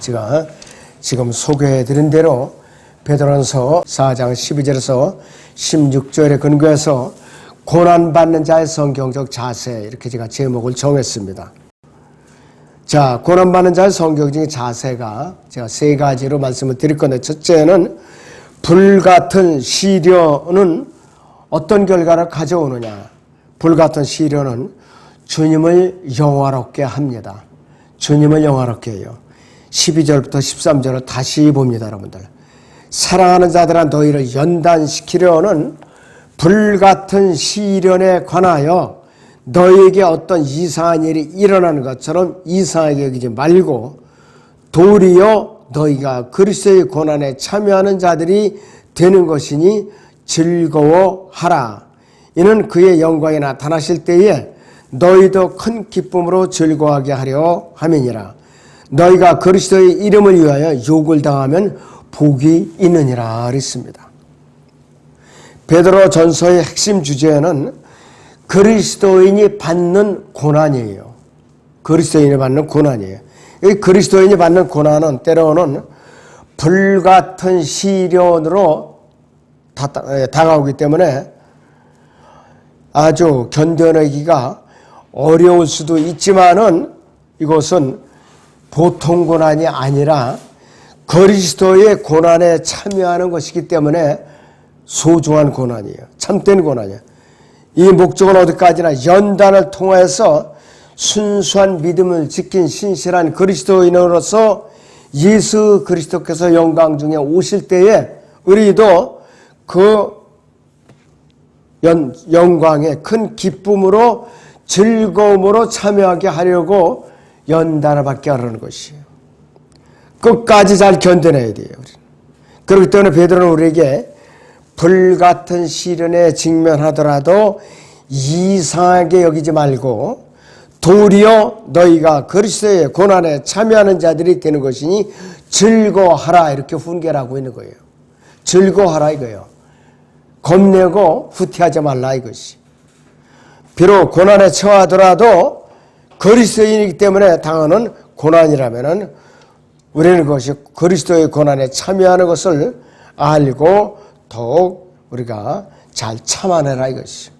제가 지금 소개해드린 대로 베드로전서 4장 12절에서 16절에 근거해서 고난받는 자의 성경적 자세 이렇게 제가 제목을 정했습니다. 자, 고난받는 자의 성경적인 자세가 제가 세 가지로 말씀을 드릴 건데 첫째는 불같은 시련은 어떤 결과를 가져오느냐. 불같은 시련은 주님을 영화롭게 합니다. 주님을 영화롭게 해요. 12절부터 13절을 다시 봅니다, 여러분들. 사랑하는 자들아 너희를 연단시키려는 불같은 시련에 관하여 너희에게 어떤 이상한 일이 일어나는 것처럼 이상하게 여기지 말고 도리어 너희가 그리스도의 고난에 참여하는 자들이 되는 것이니 즐거워하라. 이는 그의 영광이 나타나실 때에 너희도 큰 기쁨으로 즐거워하게 하려 함이니라. 너희가 그리스도의 이름을 위하여 욕을 당하면 복이 있느니라 그랬습니다. 베드로 전서의 핵심 주제는 그리스도인이 받는 고난이에요. 그리스도인이 받는 고난이에요. 이 그리스도인이 받는 고난은 때로는 불같은 시련으로 다가오기 때문에 아주 견뎌내기가 어려울 수도 있지만은 이것은 보통 고난이 아니라 그리스도의 고난에 참여하는 것이기 때문에 소중한 고난이에요. 참된 고난이에요. 이 목적은 어디까지나 연단을 통해서 순수한 믿음을 지킨 신실한 그리스도인으로서 예수 그리스도께서 영광 중에 오실 때에 우리도 그 연, 영광에 큰 기쁨으로 즐거움으로 참여하게 하려고 받게 하려는 것이에요. 끝까지 잘 견뎌내야 돼요. 그렇기 때문에 베드로는 우리에게 불같은 시련에 직면하더라도 이상하게 여기지 말고 도리어 너희가 그리스도의 고난에 참여하는 자들이 되는 것이니 즐거워하라 이렇게 훈계하고 있는 거예요. 즐거워하라 이거예요. 겁내고 후퇴하지 말라 이것이. 비록 고난에 처하더라도 그리스도인이기 때문에 당하는 고난이라면은 우리는 그것이 그리스도의 고난에 참여하는 것을 알고 더욱 우리가 잘 참아내라 이것이.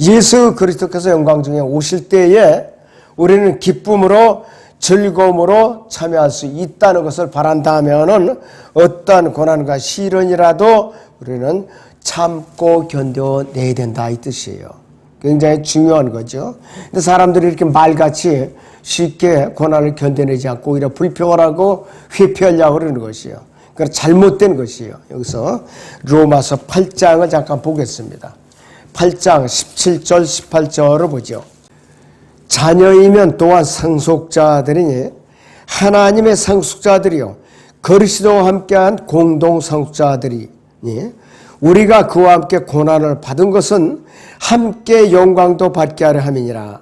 예수 그리스도께서 영광 중에 오실 때에 우리는 기쁨으로 즐거움으로 참여할 수 있다는 것을 바란다면은 어떠한 고난과 시련이라도 우리는 참고 견뎌내야 된다 이 뜻이에요. 굉장히 중요한 거죠. 근데 사람들이 이렇게 말같이 쉽게 고난을 견뎌내지 않고 오히려 불평을 하고 회피하려고 그러는 것이에요. 그 잘못된 것이에요. 여기서 로마서 8장을 잠깐 보겠습니다. 8장 17절 18절을 보죠. 자녀이면 또한 상속자들이니 하나님의 상속자들이요 그리스도와 함께한 공동 상속자들이니 우리가 그와 함께 고난을 받은 것은 함께 영광도 받게 하려 함이니라.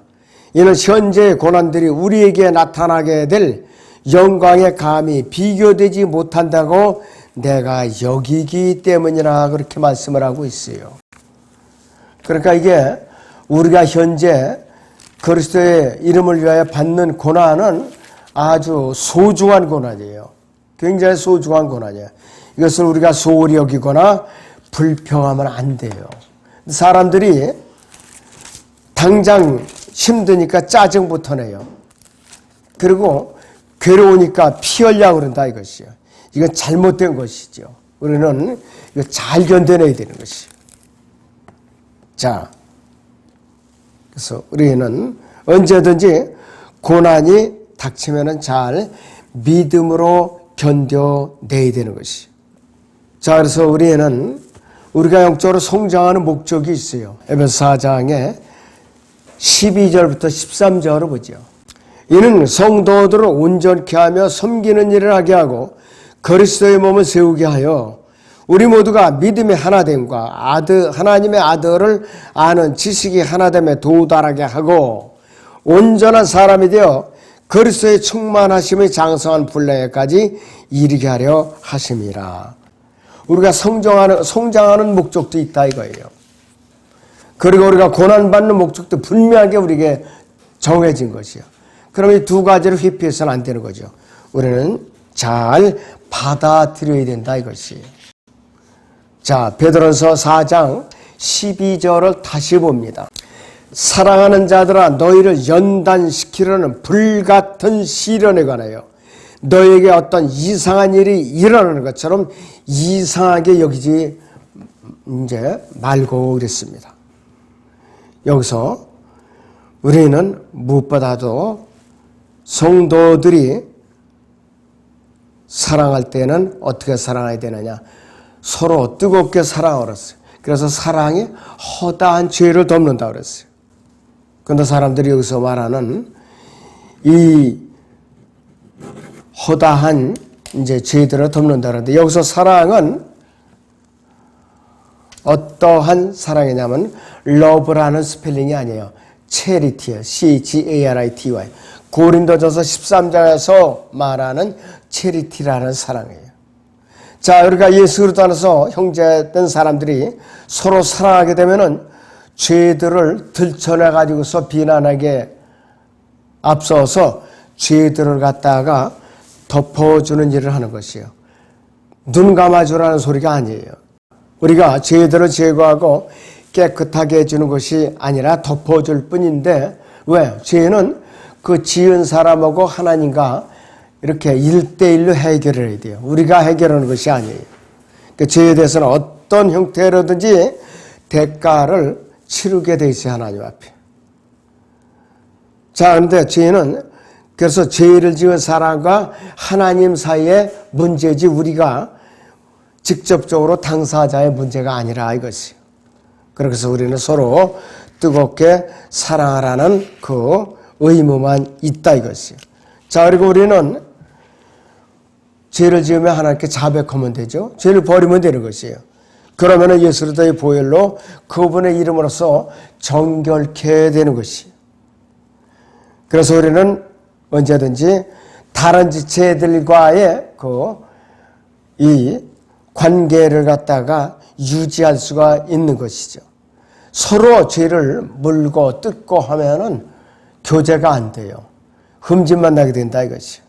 이는 현재의 고난들이 우리에게 나타나게 될 영광의 감이 비교되지 못한다고 내가 여기기 때문이라 그렇게 말씀을 하고 있어요. 그러니까 이게 우리가 현재 그리스도의 이름을 위하여 받는 고난은 아주 소중한 고난이에요. 굉장히 소중한 고난이에요. 이것을 우리가 소홀히 여기거나 불평하면 안 돼요. 사람들이 당장 힘드니까 짜증부터 내요. 그리고 괴로우니까 피 흘려고 그런다 이것이요. 이건 잘못된 것이죠. 우리는 이거 잘 견뎌내야 되는 것이요. 자, 그래서 우리는 언제든지 고난이 닥치면은 잘 믿음으로 견뎌내야 되는 것이. 자, 그래서 우리는 우리가 영적으로 성장하는 목적이 있어요. 에베소 4장에 12절부터 13절을 보죠. 이는 성도들을 온전케 하며 섬기는 일을 하게 하고 그리스도의 몸을 세우게 하여 우리 모두가 믿음의 하나됨과 아들 하나님의 아들을 아는 지식이 하나됨에 도달하게 하고 온전한 사람이 되어 그리스도의 충만하심의 장성한 분량에까지 이르게 하려 하심이라. 우리가 성장하는 성장하는 목적도 있다 이거예요. 그리고 우리가 고난 받는 목적도 분명하게 우리에게 정해진 것이요. 그럼 이 두 가지를 회피해서는 안 되는 거죠. 우리는 잘 받아들여야 된다 이것이에요. 자, 베드로서 4장 12절을 다시 봅니다. 사랑하는 자들아 너희를 연단시키려는 불같은 시련에 관하여 너에게 어떤 이상한 일이 일어나는 것처럼 이상하게 여기지 이제 말고 그랬습니다. 여기서 우리는 무엇보다도 성도들이 사랑할 때는 어떻게 사랑해야 되느냐? 서로 뜨겁게 사랑하랬어요. 그래서 사랑이 허다한 죄를 덮는다 그랬어요. 근데 사람들이 여기서 말하는 이 허다한 이제 죄들을 덮는다 그러는데 여기서 사랑은 어떠한 사랑이냐면 love라는 스펠링이 아니에요. charity예요. C-H-A-R-I-T-Y. 고린도전서 13장에서 말하는 체리티라는 사랑이에요. 자, 우리가 예수 그리스도 안에서 형제된 사람들이 서로 사랑하게 되면은 죄들을 들춰내 가지고서 비난하게 앞서서 죄들을 갖다가 덮어주는 일을 하는 것이에요. 눈 감아주라는 소리가 아니에요. 우리가 죄들을 제거하고 깨끗하게 해주는 것이 아니라 덮어줄 뿐인데 왜? 죄는 그 지은 사람하고 하나님과 이렇게 일대일로 해결을 해야 돼요. 우리가 해결하는 것이 아니에요. 그 죄에 대해서는 어떤 형태로든지 대가를 치르게 돼 있어요. 하나님 앞에. 자, 그런데 죄는 그래서 죄를 지은 사람과 하나님 사이의 문제지 우리가 직접적으로 당사자의 문제가 아니라 이것이요. 그래서 우리는 서로 뜨겁게 사랑하라는 그 의무만 있다 이것이요. 자, 그리고 우리는 죄를 지으면 하나님께 자백하면 되죠. 죄를 버리면 되는 것이에요. 그러면 예수 그리스도의 보혈로 그분의 이름으로써 정결케 되는 것이에요. 그래서 우리는 언제든지 다른 지체들과의 그 이 관계를 갖다가 유지할 수가 있는 것이죠. 서로 죄를 물고 뜯고 하면은 교제가 안 돼요. 흠집만 나게 된다 이것이.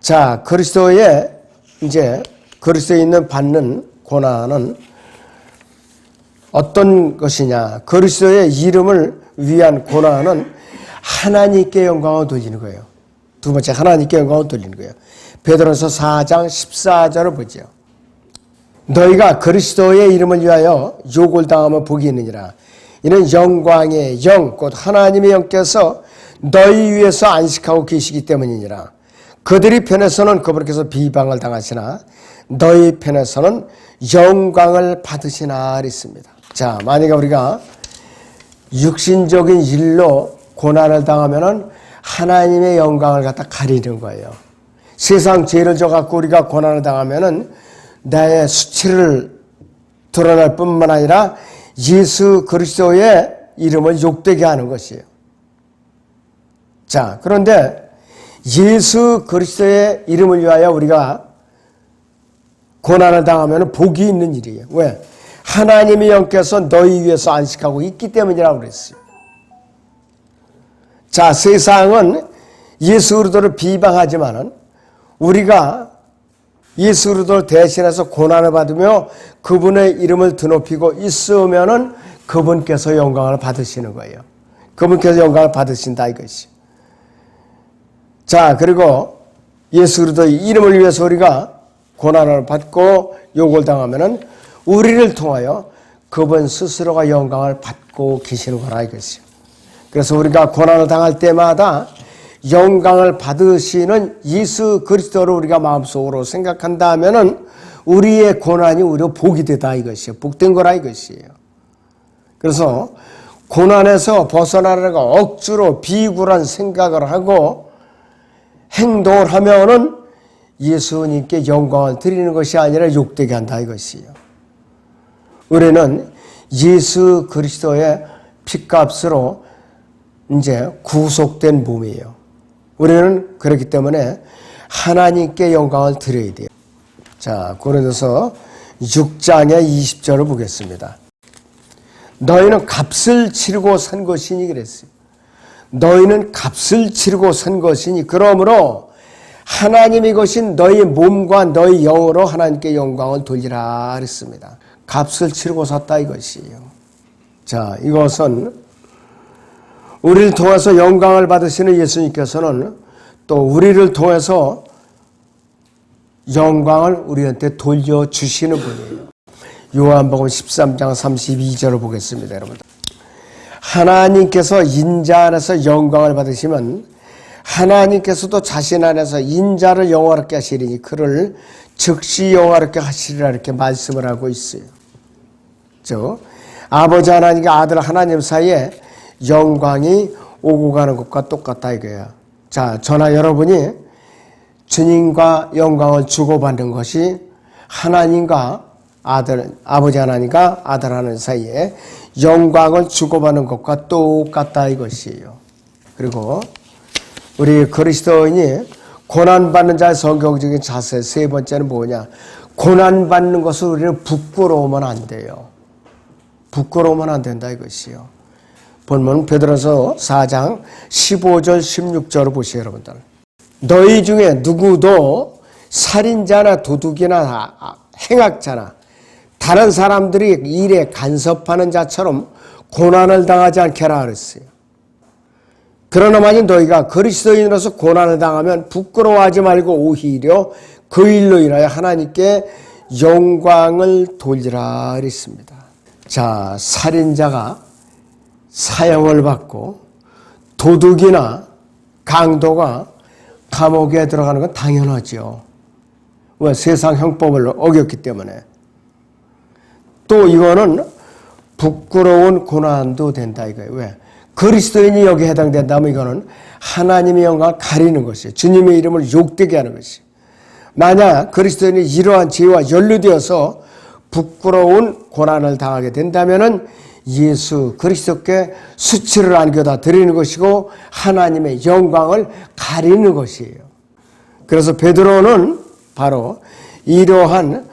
자, 그리스도의 이제 그리스도에 있는 받는 고난은 어떤 것이냐? 그리스도의 이름을 위한 고난은 하나님께 영광을 돌리는 거예요. 두 번째 하나님께 영광을 돌리는 거예요. 베드로서 4장 14절을 보죠. 너희가 그리스도의 이름을 위하여 욕을 당하면 복이 있느니라. 이는 영광의 영, 곧 하나님의 영께서 너희 위에서 안식하고 계시기 때문이니라. 그들이 편에서는 그분께서 비방을 당하시나 너희 편에서는 영광을 받으시나 그랬습니다. 자, 만약에 우리가 육신적인 일로 고난을 당하면은 하나님의 영광을 갖다 가리는 거예요. 세상 죄를 져갖고 우리가 고난을 당하면은 나의 수치를 드러날 뿐만 아니라 예수 그리스도의 이름을 욕되게 하는 것이에요. 자, 그런데 예수 그리스도의 이름을 위하여 우리가 고난을 당하면 복이 있는 일이에요. 왜? 하나님의 영께서 너희 위해서 안식하고 있기 때문이라고 그랬어요. 자, 세상은 예수 그리스도를 비방하지만은 우리가 예수 그리스도를 대신해서 고난을 받으며 그분의 이름을 드높이고 있으면은 그분께서 영광을 받으시는 거예요. 그분께서 영광을 받으신다 이것이. 자, 그리고 예수 그리스도의 이름을 위해서 우리가 고난을 받고 욕을 당하면은 우리를 통하여 그분 스스로가 영광을 받고 계시는 거라 이것이요. 그래서 우리가 고난을 당할 때마다 영광을 받으시는 예수 그리스도를 우리가 마음속으로 생각한다면은 우리의 고난이 오히려 복이 되다 이것이에요. 복된 거라 이것이에요. 그래서 고난에서 벗어나려고 억지로 비굴한 생각을 하고 행동을 하면은 예수님께 영광을 드리는 것이 아니라 욕되게 한다 이것이에요. 우리는 예수 그리스도의 피값으로 이제 구속된 몸이에요. 우리는 그렇기 때문에 하나님께 영광을 드려야 돼요. 자, 고린도서 6장의 20절을 보겠습니다. 너희는 값을 치르고 산 것이니 그랬어요. 너희는 값을 치르고 선 것이니 그러므로 하나님이 것인 너희 몸과 너희 영으로 하나님께 영광을 돌리라 그랬습니다. 값을 치르고 샀다 이것이에요. 자, 이것은 우리를 통해서 영광을 받으시는 예수님께서는 또 우리를 통해서 영광을 우리한테 돌려주시는 분이에요. 요한복음 13장 32절을 보겠습니다, 여러분. 하나님께서 인자 안에서 영광을 받으시면 하나님께서도 자신 안에서 인자를 영화롭게 하시리니 그를 즉시 영화롭게 하시리라 이렇게 말씀을 하고 있어요. 저 아버지 하나님과 아들 하나님 사이에 영광이 오고 가는 것과 똑같다 이거야. 자, 저나 여러분이 주님과 영광을 주고받는 것이 하나님과 아들, 아버지 하나님과 아들 하나님 사이에 영광을 주고받는 것과 똑같다 이것이에요. 그리고 우리 그리스도인이 고난받는 자의 성경적인 자세 세 번째는 뭐냐? 고난받는 것을 우리는 부끄러우면 안 돼요. 부끄러우면 안 된다 이것이요. 본문 베드로서 4장 15절 16절을 보시요 여러분들. 너희 중에 누구도 살인자나 도둑이나 행악자나 다른 사람들이 일에 간섭하는 자처럼 고난을 당하지 않게라 그랬어요. 그러나 만약 너희가 그리스도인으로서 고난을 당하면 부끄러워하지 말고 오히려 그 일로 인하여 하나님께 영광을 돌리라 그랬습니다. 자, 살인자가 사형을 받고 도둑이나 강도가 감옥에 들어가는 건 당연하죠. 왜? 세상 형법을 어겼기 때문에. 또 이거는 부끄러운 고난도 된다 이거예요. 왜? 그리스도인이 여기에 해당된다면 이거는 하나님의 영광을 가리는 것이에요. 주님의 이름을 욕되게 하는 것이에요. 만약 그리스도인이 이러한 죄와 연루되어서 부끄러운 고난을 당하게 된다면은 예수 그리스도께 수치를 안겨다 드리는 것이고 하나님의 영광을 가리는 것이에요. 그래서 베드로는 바로 이러한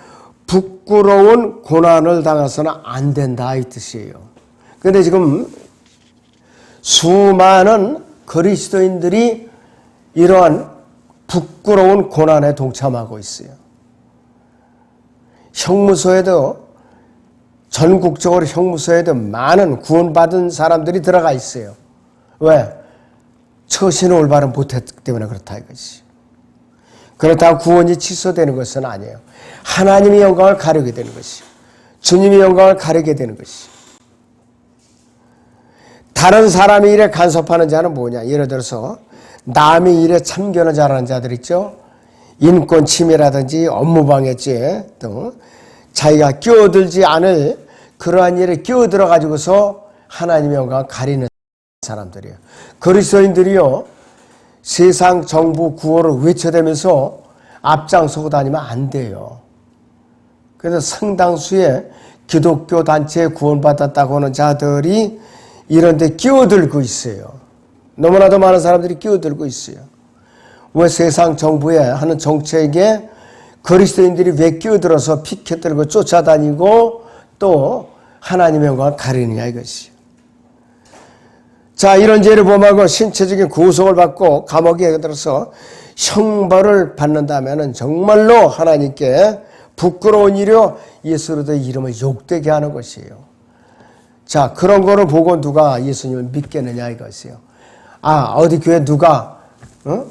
부끄러운 고난을 당해서는 안 된다 이 뜻이에요. 그런데 지금 수많은 그리스도인들이 이러한 부끄러운 고난에 동참하고 있어요. 형무소에도 전국적으로 형무소에도 많은 구원받은 사람들이 들어가 있어요. 왜? 처신을 올바로 못했기 때문에 그렇다 이것이. 그렇다고 구원이 취소되는 것은 아니에요. 하나님의 영광을 가르게 되는 것이. 주님의 영광을 가르게 되는 것이. 다른 사람의 일에 간섭하는 자는 뭐냐? 예를 들어서 남의 일에 참견을 잘하는 자들 있죠? 인권 침해라든지 업무 방해죄 등 자기가 끼어들지 않을 그러한 일에 끼어들어 가지고서 하나님의 영광을 가리는 사람들이에요. 그리스도인들이요 세상 정부 구호를 외쳐대면서 앞장서고 다니면 안 돼요. 그래서 상당수의 기독교 단체에 구원받았다고 하는 자들이 이런 데 끼어들고 있어요. 너무나도 많은 사람들이 끼어들고 있어요. 왜 세상 정부에 하는 정책에 그리스도인들이 왜 끼어들어서 피켓 들고 쫓아다니고 또 하나님의 영광을 가리느냐 이것이요. 자 이런 죄를 범하고 신체적인 구속을 받고 감옥에 들어서 형벌을 받는다면 정말로 하나님께 부끄러운 일이요 예수로의 이름을 욕되게 하는 것이에요. 자 그런 거를 보고 누가 예수님을 믿겠느냐 이것이요. 아 어디 교회 누가 어?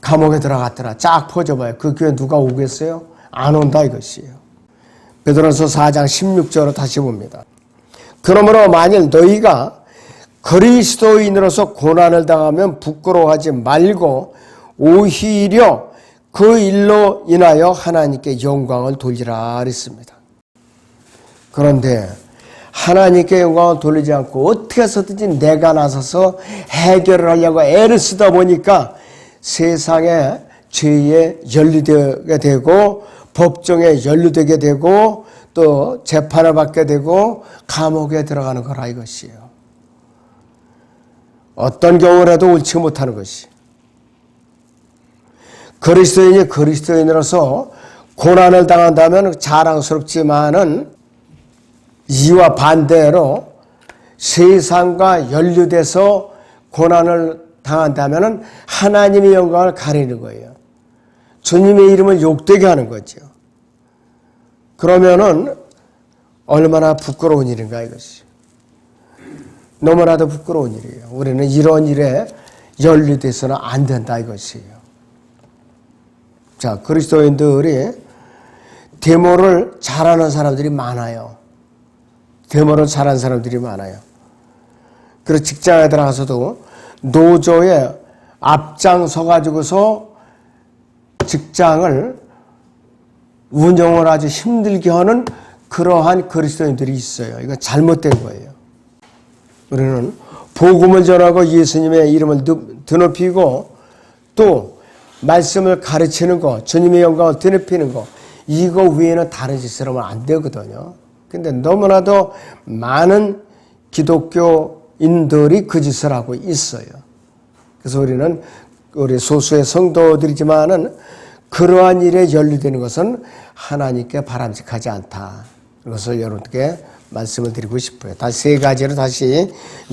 감옥에 들어갔더라. 쫙 퍼져봐요. 그 교회 누가 오겠어요? 안 온다 이것이에요. 베드로서 4장 16절로 다시 봅니다. 그러므로 만일 너희가 그리스도인으로서 고난을 당하면 부끄러워하지 말고 오히려 그 일로 인하여 하나님께 영광을 돌리라 그랬습니다. 그런데 하나님께 영광을 돌리지 않고 어떻게 해서든지 내가 나서서 해결을 하려고 애를 쓰다 보니까 세상에 죄에 연루되게 되고 법정에 연루되게 되고 또 재판을 받게 되고 감옥에 들어가는 거라 이것이에요. 어떤 경우라도 옳지 못하는 것이. 그리스도인이 그리스도인으로서 고난을 당한다면 자랑스럽지만은 이와 반대로 세상과 연루돼서 고난을 당한다면 하나님의 영광을 가리는 거예요. 주님의 이름을 욕되게 하는 거죠. 그러면은 얼마나 부끄러운 일인가 이것이. 너무나도 부끄러운 일이에요. 우리는 이런 일에 연루돼서는 안 된다 이것이에요. 자, 그리스도인들이 데모를 잘하는 사람들이 많아요. 데모를 잘하는 사람들이 많아요. 그래서 직장에 들어가서도 노조에 앞장 서 가지고서 직장을 운영을 아주 힘들게 하는 그러한 그리스도인들이 있어요. 이거 잘못된 거예요. 우리는 복음을 전하고 예수님의 이름을 드높이고 또 말씀을 가르치는 거, 주님의 영광을 드높이는 거, 이거 외에는 다른 짓을 하면 안 되거든요. 근데 너무나도 많은 기독교인들이 그 짓을 하고 있어요. 그래서 우리는 우리 소수의 성도들이지만은 그러한 일에 연루되는 것은 하나님께 바람직하지 않다. 이것을 여러분께 말씀을 드리고 싶어요. 다시 세 가지로 다시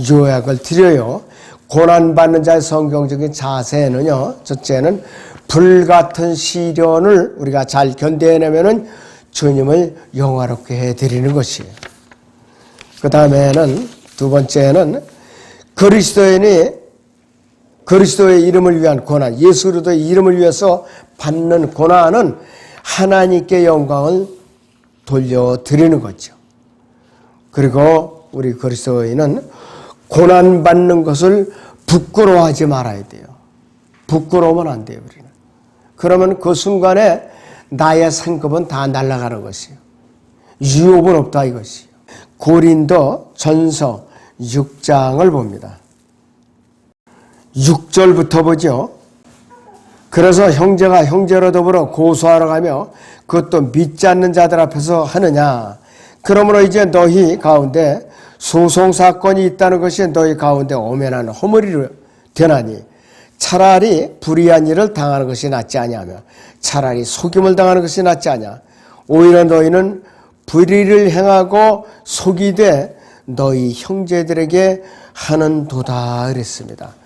요약을 드려요. 고난받는 자의 성경적인 자세는요. 첫째는 불같은 시련을 우리가 잘 견뎌내면은 주님을 영화롭게 해드리는 것이에요. 그 다음에는 두 번째는 그리스도인이 그리스도의 이름을 위한 고난, 예수 그리스도의 이름을 위해서 받는 고난은 하나님께 영광을 돌려드리는 거죠. 그리고 우리 그리스도인은 고난 받는 것을 부끄러워하지 말아야 돼요. 부끄러우면 안 돼요, 우리는. 그러면 그 순간에 나의 상급은 다 날아가는 것이에요. 유업은 없다 이것이에요. 고린도 전서 6장을 봅니다. 6절부터 보죠. 그래서 형제가 형제로 더불어 고소하러 가며 그것도 믿지 않는 자들 앞에서 하느냐. 그러므로 이제 너희 가운데 소송 사건이 있다는 것이 너희 가운데 오면한 허물이 되나니 차라리 불의한 일을 당하는 것이 낫지 아니하며 차라리 속임을 당하는 것이 낫지 아니하. 오히려 너희는 불의를 행하고 속이되 너희 형제들에게 하는 도다 그랬습니다.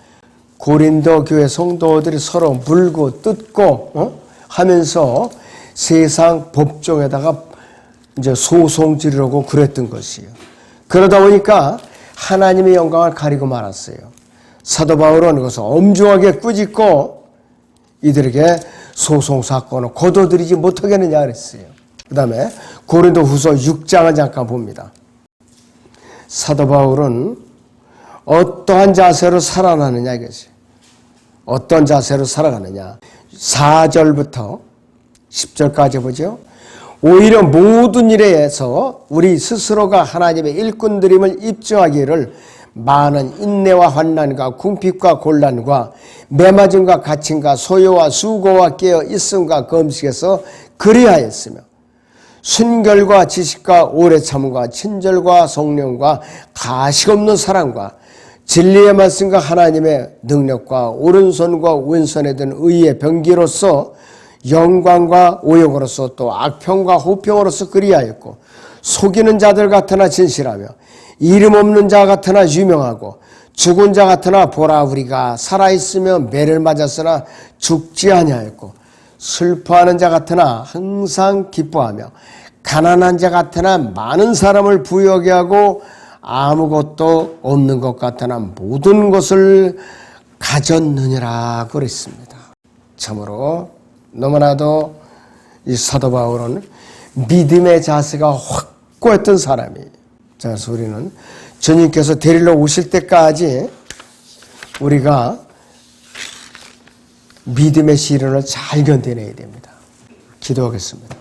고린도 교회 성도들이 서로 물고 뜯고 어? 하면서 세상 법정에다가 이제 소송 지르려고 그랬던 것이에요. 그러다 보니까 하나님의 영광을 가리고 말았어요. 사도 바울은 그것을 엄중하게 꾸짖고 이들에게 소송 사건을 거둬들이지 못하겠느냐 그랬어요. 그 다음에 고린도 후서 6장을 잠깐 봅니다. 사도 바울은 어떠한 자세로 살아나느냐 이것이. 어떤 자세로 살아가느냐. 4절부터 10절까지 보죠. 오히려 모든 일에서 우리 스스로가 하나님의 일꾼들임을 입증하기를 많은 인내와 환난과 궁핍과 곤란과 매맞음과 갇힘과 소요와 수고와 깨어 있음과 검식에서 그리하였으며 순결과 지식과 오래 참과 친절과 성령과 가식 없는 사랑과 진리의 말씀과 하나님의 능력과 오른손과 왼손에 든 의의 병기로서 영광과 오역으로서 또 악평과 호평으로서 그리하였고 속이는 자들 같으나 진실하며 이름 없는 자 같으나 유명하고 죽은 자 같으나 보라 우리가 살아있으며 매를 맞았으나 죽지 아니하였고 슬퍼하는 자 같으나 항상 기뻐하며 가난한 자 같으나 많은 사람을 부여하게 하고 아무것도 없는 것 같으나 모든 것을 가졌느니라 그랬습니다. 참으로 너무나도 이 사도 바울은 믿음의 자세가 확고했던 사람이에요. 그래서 우리는 주님께서 데리러 오실 때까지 우리가 믿음의 시련을 잘 견뎌내야 됩니다. 기도하겠습니다.